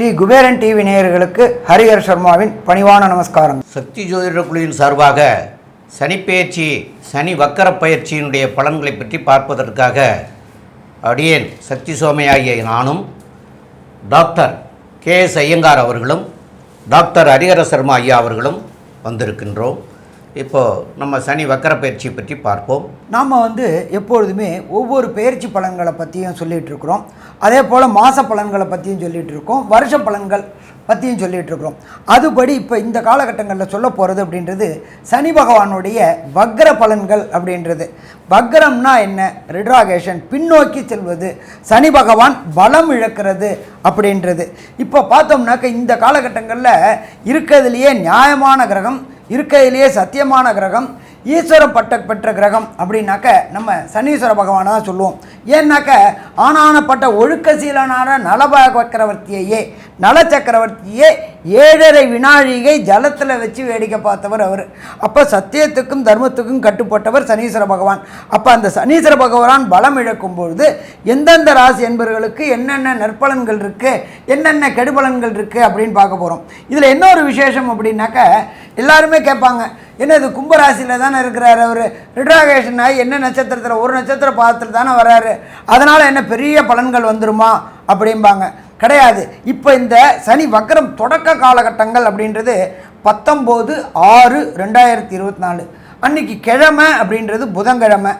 Sri Kuberan TV நேயர்களுக்கு ஹரிஹர் சர்மாவின் பணிவான நமஸ்காரம். சக்தி ஜோதிட குழுவின் சார்பாக சனிப்பெயர்ச்சி சனி வக்கர பயிற்சியினுடைய பலன்களை பற்றி பார்ப்பதற்காக அடியேன் சக்தி சோமையாகிய நானும் டாக்டர் கே எஸ் ஐயங்கார் அவர்களும் டாக்டர் ஹரிஹர சர்மா ஐயா அவர்களும் வந்திருக்கின்றோம். இப்போது நம்ம சனி வக்கர பயிற்சி பற்றி பார்ப்போம். நாம் வந்து எப்பொழுதுமே ஒவ்வொரு பயிற்சி பலன்களை பற்றியும் சொல்லிகிட்டு இருக்கிறோம். அதே போல் மாத பலன்களை பற்றியும் சொல்லிகிட்டு இருக்கோம். வருஷ பலன்கள் பற்றியும் சொல்லிகிட்டு இருக்கிறோம். அதுபடி இப்போ இந்த காலகட்டங்களில் சொல்ல போகிறது அப்படின்றது சனி பகவானுடைய வக்ர பலன்கள் அப்படின்றது. வக்ரம்னா என்ன? ரிட்ராகேஷன் பின்னோக்கி செல்வது. சனி பகவான் பலம் இழக்கிறது அப்படின்றது. இப்போ பார்த்தோம்னாக்க இந்த காலகட்டங்களில் இருக்கிறதுலையே நியாயமான கிரகம் இருக்கையிலேயே சத்தியமான கிரகம் ஈஸ்வரம் பட்ட பெற்ற கிரகம் அப்படின்னாக்க நம்ம சனீஸ்வர பகவானை தான் சொல்லுவோம். ஏன்னாக்க ஆனானப்பட்ட ஒழுக்கசீலனான சீலனான சக்கரவர்த்தியையே நல சக்கரவர்த்தியே ஏழரை வினாழிகை ஜலத்தில் வச்சு வேடிக்கை பார்த்தவர் அவர். அப்போ சத்தியத்துக்கும் தர்மத்துக்கும் கட்டுப்பட்டவர் சனீஸ்வர பகவான். அப்போ அந்த சனீஸ்வர பகவான் பலம் இழக்கும் பொழுது எந்தெந்த ராசி என்பவர்களுக்கு என்னென்ன நற்பலன்கள் இருக்குது என்னென்ன கெடுபலன்கள் இருக்குது அப்படின்னு பார்க்க போகிறோம் இதில் என்ன ஒரு விசேஷம் அப்படின்னாக்க எல்லாருமே கேட்பாங்க என்ன இது கும்பராசியில் தானே இருக்கிறார் அவர்? ரிட்ராகேஷன் ஆகி என்ன நட்சத்திரத்தில் ஒரு நட்சத்திர பாதத்தில் தானே வர்றாரு அதனால் என்ன பெரிய பலன்கள் வந்துருமா? அப்படிம்பாங்க. கிடையாது. இப்போ இந்த சனி வக்கரம் தொடக்க காலகட்டங்கள் அப்படின்றது பத்தொம்போது ஆறு ரெண்டாயிரத்தி இருபத்தி நாலு. அன்னைக்கு கிழமை அப்படின்றது புதன்கிழமை.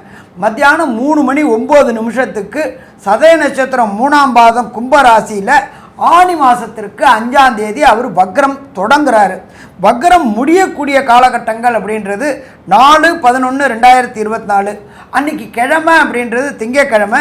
மத்தியானம் மூணு மணி ஒம்பது நிமிஷத்துக்கு சதய நட்சத்திரம் மூணாம் பாதம் கும்பராசியில் ஆனி மாதத்திற்கு அஞ்சாம் தேதி அவர் வக்ரம் தொடங்குறாரு. வக்ரம் முடியக்கூடிய காலகட்டங்கள் அப்படின்றது நாலு பதினொன்று ரெண்டாயிரத்தி இருபத்தி நாலு. அன்னைக்கு கிழமை அப்படின்றது திங்கக்கிழமை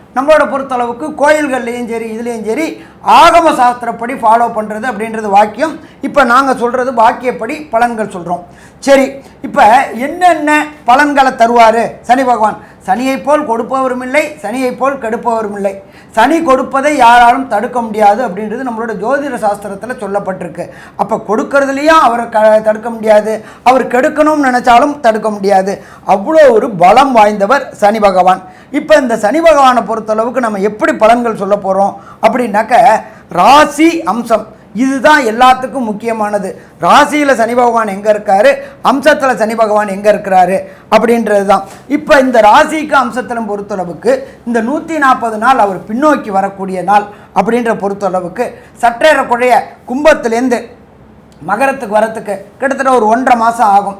நம்மளோட பொறுத்தளவுக்கு கோயில்கள்லேயும் சரி இதுலேயும் சரி ஆகம சாஸ்திரப்படி ஃபாலோ பண்ணுறது அப்படின்றது வாக்கியம். இப்போ நாங்கள் சொல்கிறது வாக்கியப்படி பலன்கள் சொல்கிறோம் சரி இப்போ என்னென்ன பலன்களை தருவார்? சனி பகவான் சனியைப் போல் கொடுப்பவரும் இல்லை சனியைப் போல் கெடுப்பவரும் இல்லை. சனி கொடுப்பதை யாராலும் தடுக்க முடியாது அப்படின்றது நம்மளோட ஜோதிட சாஸ்திரத்தில் சொல்லப்பட்டிருக்கு. அப்போ கொடுக்கறதுலையும் அவரை க தடுக்க முடியாது. அவர் கெடுக்கணும்னு நினச்சாலும் தடுக்க முடியாது. அவ்வளோ ஒரு பலம் வாய்ந்தவர் சனி பகவான். இப்போ இந்த சனி பகவானை பொறுத்தளவுக்கு நம்ம எப்படி பலன்கள் சொல்ல போகிறோம் அப்படின்னாக்க ராசி அம்சம். இதுதான் எல்லாத்துக்கும் முக்கியமானது. ராசியில் சனி பகவான் எங்கே இருக்காரு? அம்சத்தில் சனி பகவான் எங்கே இருக்கிறாரு? அப்படின்றது தான் இப்போ இந்த ராசிக்கு அம்சத்திலும் பொறுத்தளவுக்கு இந்த நூற்றி நாற்பது நாள் அவர் பின்னோக்கி வரக்கூடிய நாள் அப்படின்ற பொறுத்தளவுக்கு சற்றேறக்குறைய கும்பத்துலேருந்து மகரத்துக்கு வரத்துக்கு கிட்டத்தட்ட ஒரு ஒன்றரை மாதம் ஆகும்.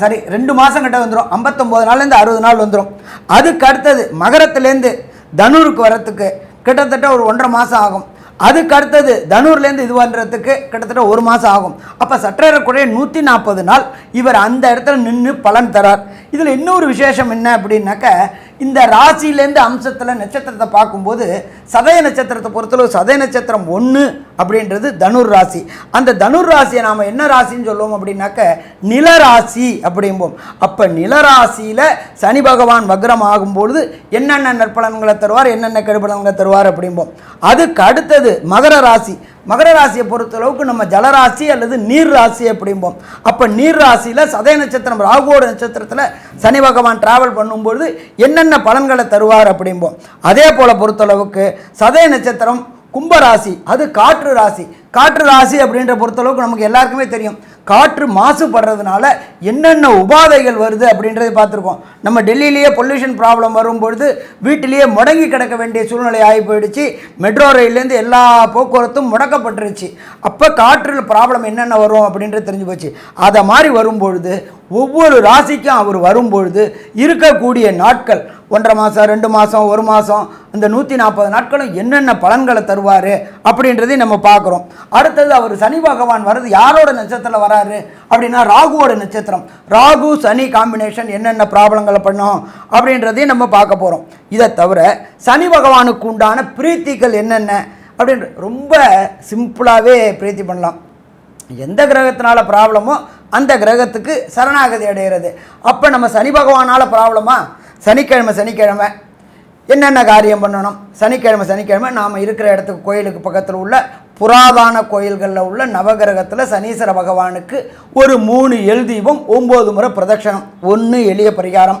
சரி ரெண்டு மாதம் கிட்ட வந்துடும் ஐம்பத்தொம்போது நாள்லேருந்து அறுபது நாள் வந்துடும் அதுக்கு அடுத்தது மகரத்துலேருந்து தனுருக்கு வரத்துக்கு கிட்டத்தட்ட ஒரு ஒன்றரை மாதம் ஆகும். அதுக்கு அடுத்தது தனூர்லேருந்து இது பண்ணுறதுக்கு கிட்டத்தட்ட ஒரு மாதம் ஆகும். அப்போ சற்றேறக்குறைய நூற்றி நாற்பது நாள் இவர் அந்த இடத்துல நின்று பலன் தரார். இதில் இன்னொரு விசேஷம் என்ன அப்படின்னாக்க இந்த ராசியிலேருந்து அம்சத்தில் நட்சத்திரத்தை பார்க்கும்போது சதய நட்சத்திரத்தை பொறுத்தளவு சதய நட்சத்திரம் ஒன்று அப்படின்றது தனுர் ராசி. அந்த தனுர் ராசியை நாம் என்ன ராசின்னு சொல்லுவோம் அப்படின்னாக்க நிலராசி அப்படிம்போம். அப்போ நிலராசியில் சனி பகவான் வக்ரம் ஆகும்பொழுது என்னென்ன நற்பலன்களை தருவார் என்னென்ன கெடுபலன்களை தருவார் அப்படிம்போம். அதுக்கு அடுத்தது மகர ராசி. மகர ராசியை பொறுத்தளவுக்கு நம்ம ஜலராசி அல்லது நீர் ராசி அப்படிம்போம். அப்போ நீர் ராசியில் சதய நட்சத்திரம் ராகுவோட நட்சத்திரத்தில் சனி பகவான் டிராவல் பண்ணும்பொழுது என்னென்ன பலன்களை தருவார் அப்படிம்போம். அதே போல் பொறுத்தளவுக்கு சதய நட்சத்திரம் கும்பராசி அது காற்று ராசி. காற்று ராசி அப்படின்ற பொறுத்தளவுக்கு நமக்கு எல்லாருக்குமே தெரியும். காற்று மாசுபடுறதுனால என்னென்ன உபாதைகள் வருது அப்படின்றத பார்த்துருக்கோம். நம்ம டெல்லியிலேயே பொல்யூஷன் ப்ராப்ளம் வரும்பொழுது வீட்டிலேயே முடங்கி கிடக்க வேண்டிய சூழ்நிலை ஆகி போயிடுச்சு. மெட்ரோ ரயிலேருந்து எல்லா போக்குவரத்தும் முடக்கப்பட்டுருச்சு. அப்போ காற்றில் ப்ராப்ளம் என்னென்ன வரும் அப்படின்றது தெரிஞ்சு போச்சு. அதை மாதிரி வரும்பொழுது ஒவ்வொரு ராசிக்கும் அவர் வரும்பொழுது இருக்கக்கூடிய நாட்கள் ஒன்றரை மாதம் ரெண்டு மாதம் ஒரு மாதம் இந்த நூற்றி நாற்பது நாட்களும் என்னென்ன பலன்களை தருவார் அப்படின்றதையும் நம்ம பார்க்குறோம். அடுத்தது அவர் சனி பகவான் வர்றது யாரோட நட்சத்திரத்தில் வராரு அப்படின்னா ராகுவோட நட்சத்திரம். ராகு சனி காம்பினேஷன் என்னென்ன ப்ராப்ளங்களை பண்ணும் அப்படின்றதையும் நம்ம பார்க்க போகிறோம் இதை தவிர சனி பகவானுக்கு உண்டான பிரீத்திகள் என்னென்ன அப்படின்ற ரொம்ப சிம்பிளாகவே பிரீத்தி பண்ணலாம். எந்த கிரகத்தினால ப்ராப்ளமோ அந்த கிரகத்துக்கு சரணாகதி அடைகிறது அப்போ நம்ம சனி பகவானால் ப்ராப்ளமாக சனிக்கிழமை சனிக்கிழமை. என்னென்ன காரியம் பண்ணணும்? சனிக்கிழமை சனிக்கிழமை நாம் இருக்கிற இடத்துக்கு கோயிலுக்கு பக்கத்தில் உள்ள புராதான கோயில்களில் உள்ள நவகிரகத்தில் சனீஸ்வர பகவானுக்கு ஒரு மூணு எழுதீபம் ஒம்பது முறை பிரதட்சணம் ஒன்று எளிய பரிகாரம்.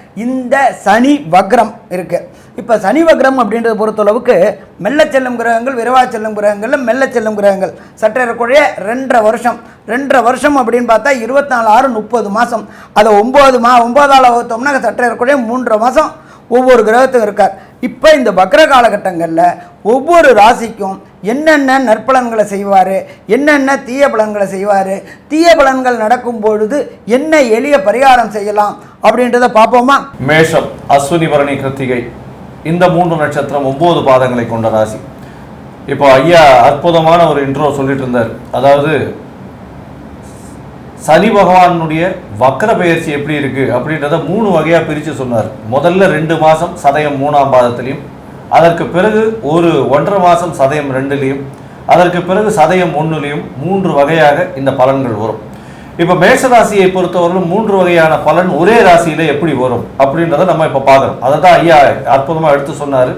இந்த சனி வக்ரம் இருக்குது இப்போ சனி வக்ரம் அப்படின்றத பொறுத்தளவுக்கு மெல்ல செல்லும் கிரகங்கள் விரைவாக செல்லும் கிரகங்களில் மெல்ல செல்லும் கிரகங்கள். சற்றேறக்குறைய ரெண்டரை வருஷம். ரெண்டரை வருஷம் அப்படின்னு பார்த்தா இருபத்தி நாலு ஆறு முப்பது மாதம் அதை ஒம்பது மா ஒம்பதால் வகுத்தோம்னா சற்றேறக்குறைய மூன்றரை மாதம் ஒவ்வொரு கிரகத்துக்கும் இருக்கார். இப்போ இந்த வக்ர காலகட்டங்களில் ஒவ்வொரு ராசிக்கும் என்னென்ன நற்பலன்களை செய்வார் என்னென்ன தீய பலன்களை செய்வார் தீய பலன்கள் நடக்கும் பொழுது என்ன எளிய பரிகாரம் செய்யலாம் அப்படின்றத பார்ப்போமா? மேஷம் அஸ்வினி பரணி கிருத்திகை. இந்த மூன்று நட்சத்திரம் ஒன்பது பாதங்களை கொண்ட ராசி. இப்போ ஐயா அற்புதமான ஒரு இன்ட்ரோ சொல்லிட்டு இருந்தார். அதாவது சனி பகவானுடைய வக்கர பெயர்ச்சி எப்படி இருக்குது அப்படின்றத மூணு வகையாக பிரித்து சொன்னார். முதல்ல ரெண்டு மாதம் சதயம் மூணாம் பாதத்திலையும் அதற்கு பிறகு ஒரு ஒன்றரை மாதம் சதயம் ரெண்டுலேயும் அதற்கு பிறகு சதயம் ஒன்றுலேயும் மூன்று வகையாக இந்த பலன்கள் வரும். இப்போ மேஷ ராசியை பொறுத்தவரையிலும் மூன்று வகையான பலன் ஒரே ராசியில எப்படி வரும் அப்படின்றத நம்ம இப்போ பார்க்குறோம் அதை தான் ஐயா அற்புதமாக எடுத்து சொன்னார்.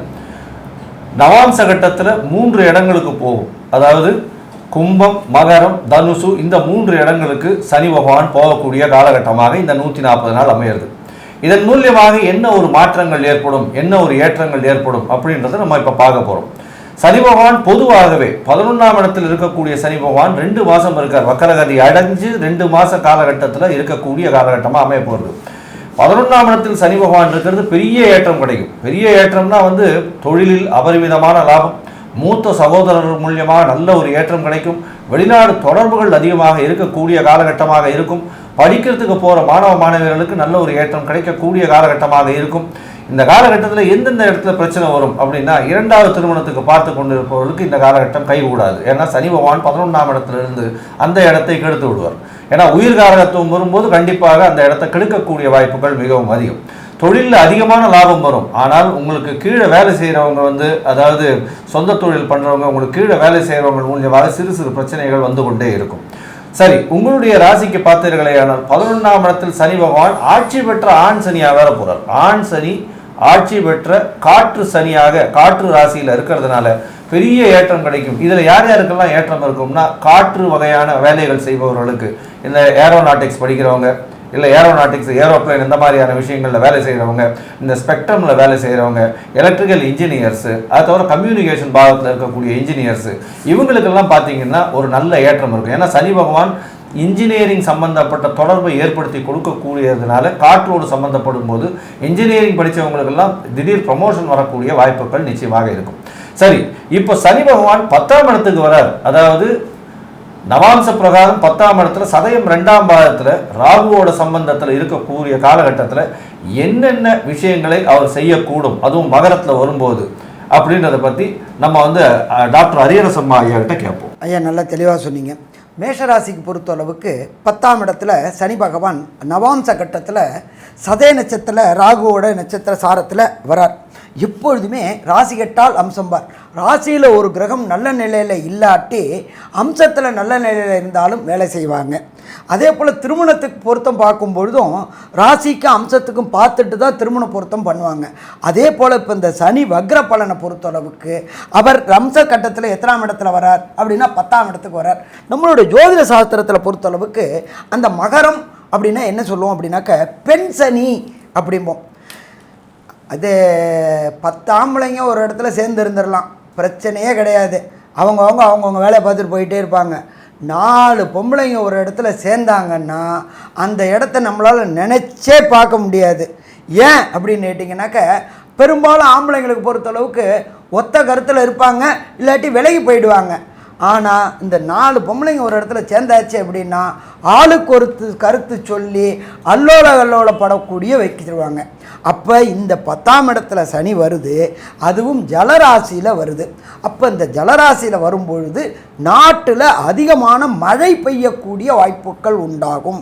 நவாம்ச கட்டத்தில் மூன்று இடங்களுக்கு போகும். அதாவது கும்பம் மகரம் தனுசு இந்த மூன்று இடங்களுக்கு சனி பகவான் போகக்கூடிய காலகட்டமாக இந்த நூற்றி நாற்பது நாள் அமையிறது. இதன் மூலியமாக என்ன ஒரு மாற்றங்கள் ஏற்படும் என்ன ஒரு ஏற்றங்கள் ஏற்படும் அப்படின்றத நம்ம இப்போ பார்க்க போகிறோம் சனி பகவான் பொதுவாகவே பதினொன்றாம் இடத்தில் இருக்கக்கூடிய சனி பகவான் ரெண்டு மாசம் இருக்கார். வக்கரகதி அடைஞ்சு ரெண்டு மாச காலகட்டத்தில் இருக்கக்கூடிய காலகட்டமாக அமைய போகிறது பதினொன்றாம் இடத்தில் சனி பகவான் இருக்கிறது பெரிய ஏற்றம் கிடைக்கும். பெரிய ஏற்றம்னா வந்து தொழிலில் அபரிமிதமான லாபம். மூத்த சகோதரர் மூலியமாக நல்ல ஒரு ஏற்றம் கிடைக்கும். வெளிநாடு தொடர்புகள் அதிகமாக இருக்கக்கூடிய காலகட்டமாக இருக்கும். படிக்கிறதுக்கு போகிற மாணவ மாணவியர்களுக்கு நல்ல ஒரு ஏற்றம் கிடைக்கக்கூடிய காலகட்டமாக இருக்கும். இந்த காலகட்டத்தில் எந்தெந்த இடத்துல பிரச்சனை வரும் அப்படின்னா இரண்டாவது திருமணத்துக்கு பார்த்து கொண்டிருப்பவர்களுக்கு இந்த காலகட்டம் கைகூடாது. ஏன்னா சனி பகவான் பதினொன்றாம் இடத்துல இருந்து அந்த இடத்தை கெடுத்து விடுவார். ஏன்னா உயிர் காரகத்துவம் வரும்போது கண்டிப்பாக அந்த இடத்தை கெடுக்கக்கூடிய வாய்ப்புகள் மிகவும் அதிகம். தொழிலில் அதிகமான லாபம் வரும். ஆனால் உங்களுக்கு கீழே வேலை செய்கிறவங்க வந்து அதாவது சொந்த தொழில் பண்ணுறவங்க உங்களுக்கு கீழே வேலை செய்கிறவங்க மூலியமாக சிறு சிறு பிரச்சனைகள் வந்து கொண்டே இருக்கும். சரி உங்களுடைய ராசிக்கு பார்த்தீர்களேயானால் பதினொன்றாம் இடத்தில் சனி பகவான் ஆட்சி பெற்ற ஆண் சனியாக வேற போகிறார் ஆண் சனி ஆட்சி பெற்ற காற்று சனியாக காற்று ராசியில் இருக்கிறதுனால பெரிய ஏற்றம் கிடைக்கும். இதில் யார் யாருக்கெல்லாம் ஏற்றம் இருக்கும்னா காற்று வகையான வேலைகள் செய்பவர்களுக்கு. இந்த ஏரோநாட்டிக்ஸ் படிக்கிறவங்க இல்லை ஏரோநாட்டிக்ஸ் ஏரோப்ளேன் இந்த மாதிரியான விஷயங்களில் வேலை செய்கிறவங்க இந்த ஸ்பெக்ட்ரமில் வேலை செய்கிறவங்க எலக்ட்ரிக்கல் இன்ஜினியர்ஸு அது தவிர கம்யூனிகேஷன் பாகத்தில் இருக்கக்கூடிய இன்ஜினியர்ஸு இவங்களுக்கெல்லாம் பார்த்தீங்கன்னா ஒரு நல்ல ஏற்றம் இருக்கும். ஏன்னா சனி பகவான் இன்ஜினியரிங் சம்பந்தப்பட்ட தொடர்பை ஏற்படுத்தி கொடுக்கக்கூடியதுனால காற்றோடு சம்பந்தப்படும் போது இன்ஜினியரிங் படித்தவங்களுக்கெல்லாம் திடீர் ப்ரமோஷன் வரக்கூடிய வாய்ப்புகள் நிச்சயமாக இருக்கும். சரி இப்போ சனி பகவான் பத்தாம் இடத்துக்கு வரார் அதாவது நவாம்ச பிரகாரம் பத்தாம் இடத்துல சதயம் ரெண்டாம் பாதத்துல ராகுவோட சம்பந்தத்தில் இருக்கக்கூடிய காலகட்டத்தில் என்னென்ன விஷயங்களை அவர் செய்யக்கூடும் அதுவும் மகரத்தில் வரும்போது அப்படின்றத பற்றி நம்ம வந்து டாக்டர் அரியரசம்மா ஐயா கிட்ட கேட்போம். ஐயா நல்லா தெளிவாக சொன்னீங்க. மேஷராசிக்கு பொறுத்தளவுக்கு பத்தாம் இடத்துல சனி பகவான் நவாம்ச கட்டத்தில் சதய நட்சத்திர ராகுவோட நட்சத்திர சாரத்தில் வரார். எப்பொழுதுமே ராசி கெட்டால் அம்சம்பார் ராசியில் ஒரு கிரகம் நல்ல நிலையில் இல்லாட்டி அம்சத்தில் நல்ல நிலையில் இருந்தாலும் வேலை செய்வாங்க. அதே போல் திருமணத்துக்கு பொருத்தம் பார்க்கும் பொழுதும் ராசிக்கும் அம்சத்துக்கும் பார்த்துட்டு தான் திருமண பொருத்தம் பண்ணுவாங்க. அதே போல் இப்போ இந்த சனி வக்ர பலனை பொறுத்தளவுக்கு அவர் அம்ச கட்டத்தில் எத்தனாம் இடத்துல வரார் அப்படின்னா பத்தாம் இடத்துக்கு வரார். நம்மளுடைய ஜோதிட சாஸ்திரத்தில் பொறுத்தளவுக்கு அந்த மகரம் அப்படின்னா என்ன சொல்லுவோம் அப்படின்னாக்க பெண் சனி அப்படிம்போம். அது பத்து ஆம்பளைங்க ஒரு இடத்துல சேர்ந்து இருந்துடலாம் பிரச்சனையே கிடையாது. அவங்கவுங்க அவங்கவுங்க வேலையை பார்த்துட்டு போயிட்டே இருப்பாங்க. நாலு பொம்பளைங்க ஒரு இடத்துல சேர்ந்தாங்கன்னா அந்த இடத்த நம்மளால் நினச்சே பார்க்க முடியாது. ஏன் அப்படின்னு கேட்டிங்கனாக்க பெரும்பாலும் ஆம்பளைங்களுக்கு பொறுத்தளவுக்கு ஒத்த கருத்தில் இருப்பாங்க இல்லாட்டி விலகி போயிடுவாங்க. ஆனால் இந்த நாலு பொம்பளைங்க ஒரு இடத்துல சேர்ந்தாச்சு அப்படின்னா ஆளுக்கு ஒருத்து கருத்து சொல்லி அல்லோல அல்லோல படக்கூடிய வைக்கிடுவாங்க அப்போ இந்த பத்தாம் இடத்துல சனி வருது அதுவும் ஜலராசியில் வருது. அப்போ இந்த ஜலராசியில் வரும்பொழுது நாட்டில் அதிகமான மழை பெய்யக்கூடிய வாய்ப்புகள் உண்டாகும்.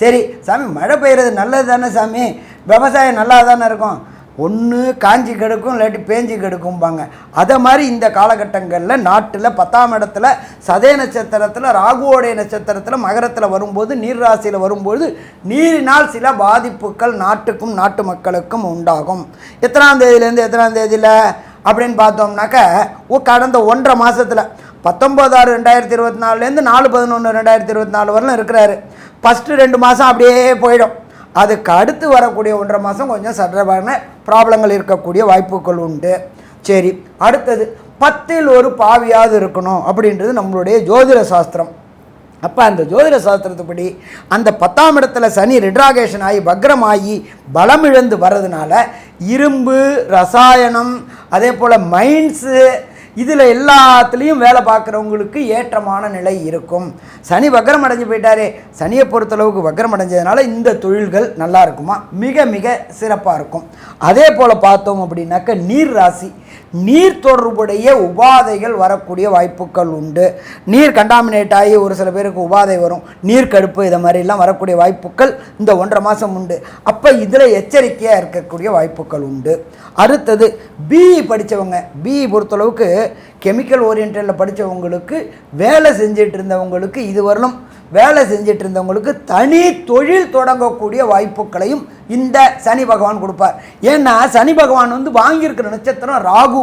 சரி சாமி மழை பெய்கிறது நல்லது தானே சாமி? விவசாயம் நல்லா தானே இருக்கும்? ஒன்று காஞ்சி கெடுக்கும் இல்லாட்டி பேஞ்சி கெடுக்கும்பாங்க. அதை மாதிரி இந்த காலகட்டங்களில் நாட்டில் பத்தாம் இடத்துல சதய நட்சத்திரத்தில் ராகுவோடைய நட்சத்திரத்தில் மகரத்தில் வரும்போது நீர் ராசியில் வரும்போது நீரினால் சில பாதிப்புகள் நாட்டுக்கும் நாட்டு மக்களுக்கும் உண்டாகும். எத்தனாம் தேதியிலேருந்து எத்தனாம் தேதியில் அப்படின்னு பார்த்தோம்னாக்க ஓ கடந்த ஒன்றரை மாதத்தில் பத்தொம்போதாறு ரெண்டாயிரத்தி இருபத்தி நாலுலேருந்து நாலு பதினொன்று ரெண்டாயிரத்தி இருபத்தி நாலு வரலும் இருக்கிறாரு. ஃபஸ்ட்டு ரெண்டு மாதம் அப்படியே போயிடும். அதுக்கு அடுத்து வரக்கூடிய ஒன்றரை மாதம் கொஞ்சம் சற்றமான ப்ராப்ளங்கள் இருக்கக்கூடிய வாய்ப்புகள் உண்டு. சரி அடுத்தது பத்தில் ஒரு பாவியாவது இருக்கணும் அப்படின்றது நம்மளுடைய ஜோதிட சாஸ்திரம். அப்போ அந்த ஜோதிட சாஸ்திரத்துப்படி அந்த பத்தாம் இடத்துல சனி ரிட்ராகேஷன் ஆகி பக்ரமாகி பலம் இழந்து வர்றதுனால இரும்பு ரசாயனம் அதே போல் மைன்ஸு இதில் எல்லாத்துலேயும் வேலை பார்க்குறவங்களுக்கு ஏற்றமான நிலை இருக்கும். சனி வக்ரம் அடைஞ்சு போயிட்டாரே. சனியை பொறுத்தளவுக்கு வக்ரம் அடைஞ்சதுனால இந்த தொழில்கள் நல்லா இருக்குமா? மிக மிக சிறப்பாக இருக்கும். அதே போல் பார்த்தோம் அப்படின்னாக்க நீர் ராசி. நீர் தொடர்புடைய உபாதைகள் வரக்கூடிய வாய்ப்புகள் உண்டு. நீர் கண்டாமினேட் ஆகி ஒரு சில பேருக்கு உபாதை வரும். நீர் கடுப்பு இதை மாதிரிலாம் வரக்கூடிய வாய்ப்புகள் இந்த ஒன்றரை மாதம் உண்டு. அப்போ இதில் எச்சரிக்கையாக இருக்கக்கூடிய வாய்ப்புகள் உண்டு. அடுத்தது பிஇ படித்தவங்க பிஇ பொறுத்தளவுக்கு கெமிக்கல் ஓரியன்டில் படித்தவங்களுக்கு வேலை செஞ்சிட்டு இருந்தவங்களுக்கு இதுவரையிலும் வேலை செஞ்சிட்டு இருந்தவங்களுக்கு தனி தொழில் தொடங்கக்கூடிய வாய்ப்புகளையும் இந்த சனி பகவான் கொடுப்பார். ஏன்னா சனி பகவான் வந்து வாங்கியிருக்கிற நட்சத்திரம் ராகு.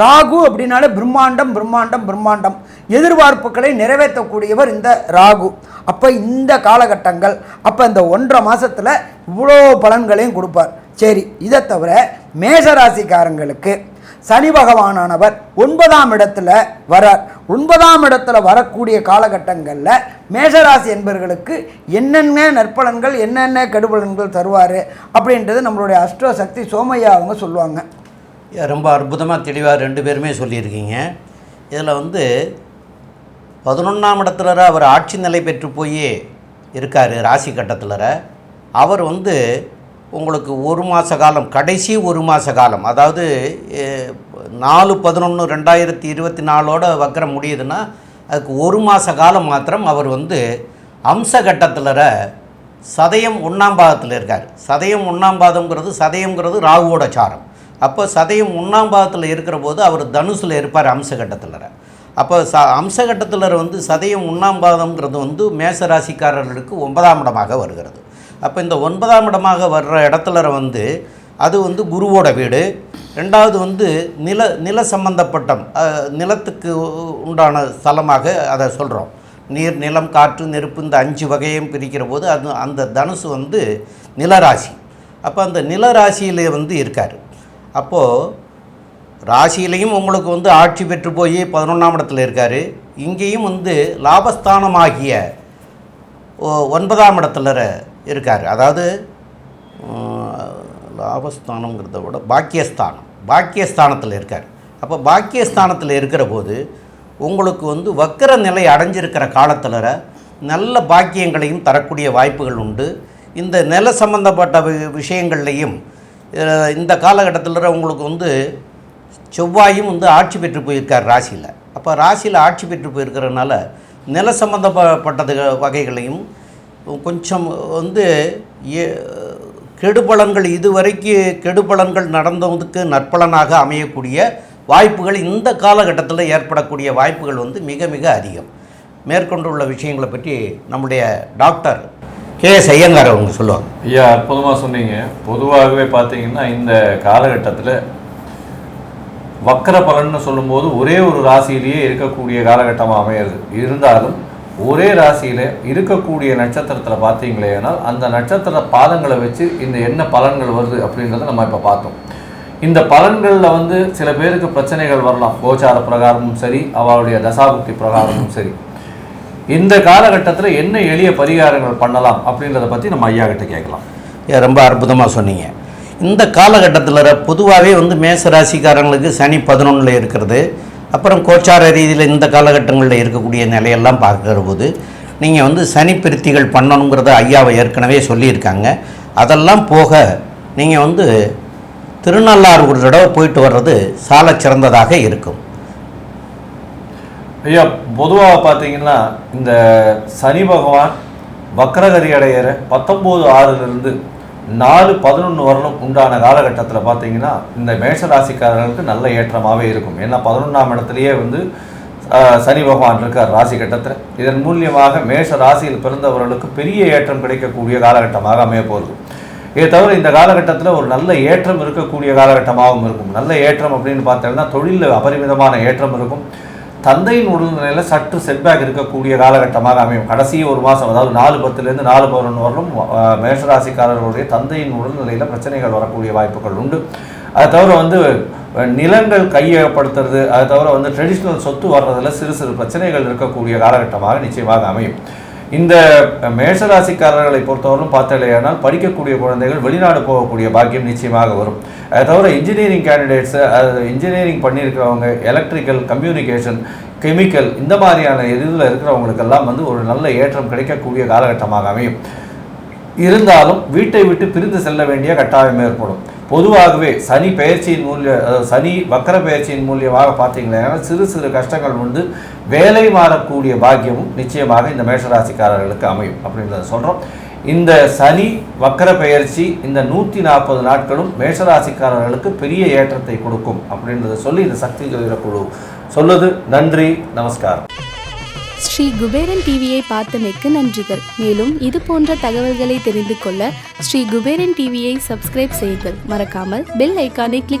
ராகு அப்படின்னாலே பிரம்மாண்டம் பிரம்மாண்டம் பிரம்மாண்டம். எதிர்பார்ப்புகளை நிறைவேற்றக்கூடியவர் இந்த ராகு. அப்போ இந்த காலகட்டங்கள் அப்போ இந்த ஒன்றரை மாதத்தில் இவ்வளோ பலன்களையும் கொடுப்பார். சரி இதை தவிர மேஷராசிக்காரங்களுக்கு சனி பகவானானவர் ஒன்பதாம் இடத்துல வரார். ஒன்பதாம் இடத்துல வரக்கூடிய காலகட்டங்களில் மேஷராசி என்பவர்களுக்கு என்னென்ன நற்பலன்கள் என்னென்ன கெடுபலன்கள் தருவார் அப்படின்றது நம்மளுடைய அஷ்டோ சக்தி சோமையா அவங்க சொல்லுவாங்க. ரொம்ப அற்புதமாக தெளிவாக ரெண்டு பேருமே சொல்லியிருக்கீங்க. இதில் வந்து பதினொன்றாம் இடத்துல அவர் ஆட்சி நிலை பெற்று போய் இருக்கார் ராசி கட்டத்தில். அவர் வந்து உங்களுக்கு ஒரு மாத காலம் கடைசி ஒரு மாத காலம் அதாவது நாலு பதினொன்று ரெண்டாயிரத்தி இருபத்தி நாலோட வக்கரம் முடியுதுன்னா அதுக்கு ஒரு மாத காலம் மாத்திரம் அவர் வந்து அம்ச கட்டத்தில் சதயம் ஒன்றாம் பாதத்தில் இருக்கார். சதயம் ஒன்றாம் பாதம்ங்கிறது சதயம்ங்கிறது ராகுவோட சாரம். அப்போ சதயம் ஒன்றாம் பாதத்தில் இருக்கிற போது அவர் தனுசில் இருப்பார் அம்சகட்டத்தில் அப்போ ச அம்சகட்டத்தில் வந்து சதயம் ஒன்றாம் பாதம்ங்கிறது வந்து மேச ராசிக்காரர்களுக்கு ஒன்பதாம் இடமாக வருகிறது. அப்போ இந்த ஒன்பதாம் இடமாக வர்ற இடத்துல வந்து அது வந்து குருவோட வீடு. ரெண்டாவது வந்து நில நில சம்பந்தப்பட்டம் நிலத்துக்கு உண்டான ஸ்தலமாக அதை சொல்கிறோம் நீர் நிலம் காற்று நெருப்பு இந்த அஞ்சு வகையும் பிரிக்கிற போது அது அந்த தனுசு வந்து நிலராசி. அப்போ அந்த நிலராசியிலே வந்து இருக்கார். அப்போது ராசியிலையும் உங்களுக்கு வந்து ஆட்சி பெற்று போய் பதினொன்றாம் இடத்துல இருக்கார். இங்கேயும் வந்து லாபஸ்தானமாகிய ஒன்பதாம் இடத்துல இருக்கார். அதாவது லாபஸ்தானங்கிறத விட பாக்கியஸ்தானம். பாக்கியஸ்தானத்தில் இருக்கார். அப்போ பாக்கியஸ்தானத்தில் இருக்கிற போது உங்களுக்கு வந்து வக்கர நிலை அடைஞ்சிருக்கிற காலத்தில் நல்ல பாக்கியங்களையும் தரக்கூடிய வாய்ப்புகள் உண்டு. இந்த நில சம்பந்தப்பட்ட வி- விஷயங்கள்லையும் இந்த காலகட்டத்தில் உங்களுக்கு வந்து செவ்வாயும் வந்து ஆட்சி பெற்று போயிருக்கார் ராசியில். அப்போ ராசியில் ஆட்சி பெற்று போயிருக்கிறதுனால நில சம்பந்தப்பட்டது வகைகளையும் கொஞ்சம் வந்து ஏ- கெடுபலன்கள் இதுவரைக்கு கெடுபலன்கள் நடந்ததுக்கு நற்பலனாக அமையக்கூடிய வாய்ப்புகள் இந்த காலகட்டத்தில் ஏற்படக்கூடிய வாய்ப்புகள் வந்து மிக மிக அதிகம். மேற்கொண்டுள்ள விஷயங்களை பற்றி நம்முடைய டாக்டர் கே எஸ் ஐயங்கார் அவங்க சொல்லுவாங்க. ஐயா அற்புதமாக சொன்னீங்க. பொதுவாகவே பார்த்தீங்கன்னா இந்த காலகட்டத்தில் வக்கர பலன்னு சொல்லும்போது ஒரே ஒரு ராசியிலேயே இருக்கக்கூடிய காலகட்டமாக அமையிறது. இருந்தாலும் ஒரே ராசியில் இருக்கக்கூடிய நட்சத்திரத்தில் பார்த்தீங்களேனால் அந்த நட்சத்திர பாதங்களை வச்சு இந்த என்ன பலன்கள் வருது அப்படின்றத நம்ம இப்போ பார்த்தோம். இந்த பலன்களில் வந்து சில பேருக்கு பிரச்சனைகள் வரலாம். கோச்சார பிரகாரமும் சரி அவளுடைய தசாபுக்தி பிரகாரமும் சரி. இந்த காலகட்டத்தில் என்ன எளிய பரிகாரங்கள் பண்ணலாம் அப்படின்றத பற்றி நம்ம ஐயா கிட்ட கேட்கலாம். ஏ, ரொம்ப அற்புதமாக சொன்னீங்க. இந்த காலகட்டத்தில் பொதுவாகவே வந்து மேச ராசிக்காரங்களுக்கு சனி பதினொன்றில் இருக்கிறது. அப்புறம் கோச்சார ரீதியில் இந்த காலகட்டங்களில் இருக்கக்கூடிய நிலையெல்லாம் பார்க்குற போது நீங்கள் வந்து சனி பண்ணணுங்கிறத ஐயாவை ஏற்கனவே சொல்லியிருக்காங்க. அதெல்லாம் போக நீங்கள் வந்து திருநள்ளாறு ஒரு தடவை போயிட்டு வர்றது சால சிறந்ததாக இருக்கும். ஐயா பொதுவாக பார்த்தீங்கன்னா இந்த சனி பகவான் வக்ரகதி அடையிற பத்தொம்போது ஆறுலேருந்து நாலு பதினொன்று வரலும் உண்டான காலகட்டத்தில் பார்த்தீங்கன்னா இந்த மேஷ ராசிக்காரர்களுக்கு நல்ல ஏற்றமாகவே இருக்கும். ஏன்னா பதினொன்றாம் இடத்துலையே வந்து சனி பகவான் இருக்கார் ராசி கட்டத்தில். இதன் மூலியமாக மேஷ ராசியில் பிறந்தவர்களுக்கு பெரிய ஏற்றம் கிடைக்கக்கூடிய காலகட்டமாக அமைய இதை தவிர இந்த காலகட்டத்தில் ஒரு நல்ல ஏற்றம் இருக்கக்கூடிய காலகட்டமாகவும் இருக்கும். நல்ல ஏற்றம் அப்படின்னு பார்த்தோம்னா தொழிலில் அபரிமிதமான ஏற்றம் இருக்கும். தந்தையின் உடல்நிலையில் சற்று செட்பேக் இருக்கக்கூடிய காலகட்டமாக அமையும். கடைசி ஒரு மாதம் அதாவது நாலு பத்துலேருந்து நாலு பதினொன்று வரலும் மேஷராசிக்காரர்களுடைய தந்தையின் உடல்நிலையில் பிரச்சனைகள் வரக்கூடிய வாய்ப்புகள் உண்டு. அது தவிர வந்து நிலங்கள் கையகப்படுத்துறது அதை தவிர வந்து ட்ரெடிஷ்னல் சொத்து வர்றதில் சிறு சிறு பிரச்சனைகள் இருக்கக்கூடிய காலகட்டமாக நிச்சயமாக அமையும். இந்த மேஷராசிக்காரர்களை பொறுத்தவரையும் பார்த்தலையானால் படிக்கக்கூடிய குழந்தைகள் வெளிநாடு போகக்கூடிய பாக்கியம் நிச்சயமாக வரும். அதை தவிர இன்ஜினியரிங் கேண்டிடேட்ஸு அது இன்ஜினியரிங் பண்ணியிருக்கிறவங்க எலக்ட்ரிக்கல் கம்யூனிகேஷன் கெமிக்கல் இந்த மாதிரியான இதில் இருக்கிறவங்களுக்கெல்லாம் வந்து ஒரு நல்ல ஏற்றம் கிடைக்கக்கூடிய காலகட்டமாக அமையும். இருந்தாலும் வீட்டை விட்டு பிரிந்து செல்ல வேண்டிய கட்டாயம் ஏற்படும். பொதுவாகவே சனி பயிற்சியின் மூலிய அதாவது சனி வக்கர பயிற்சியின் மூலியமாக பார்த்தீங்கன்னா சிறு சிறு கஷ்டங்கள் உண்டு. வேலை மாறக்கூடிய பாக்கியமும் நிச்சயமாக இந்த மேஷராசிக்காரர்களுக்கு அமையும். அப்படின்றத சொல்கிறோம் இந்த சனி வக்கர பெயர்ச்சி இந்த நூற்றி நாற்பது நாட்களும் மேஷராசிக்காரர்களுக்கு பெரிய ஏற்றத்தை கொடுக்கும் அப்படின்றத சொல்லி இந்த சக்தி ஜோதிட குழு சொல்லுது. நன்றி நமஸ்காரம். ஸ்ரீ குபேரன் டிவியை பார்த்தமைக்கு நன்றிகள். மேலும் இது போன்ற தகவல்களை தெரிந்து கொள்ள ஸ்ரீ குபேரன் டிவியை சப்ஸ்கிரைப் செய்யுங்கள். மறக்காமல் பெல் ஐக்கானை கிளிக்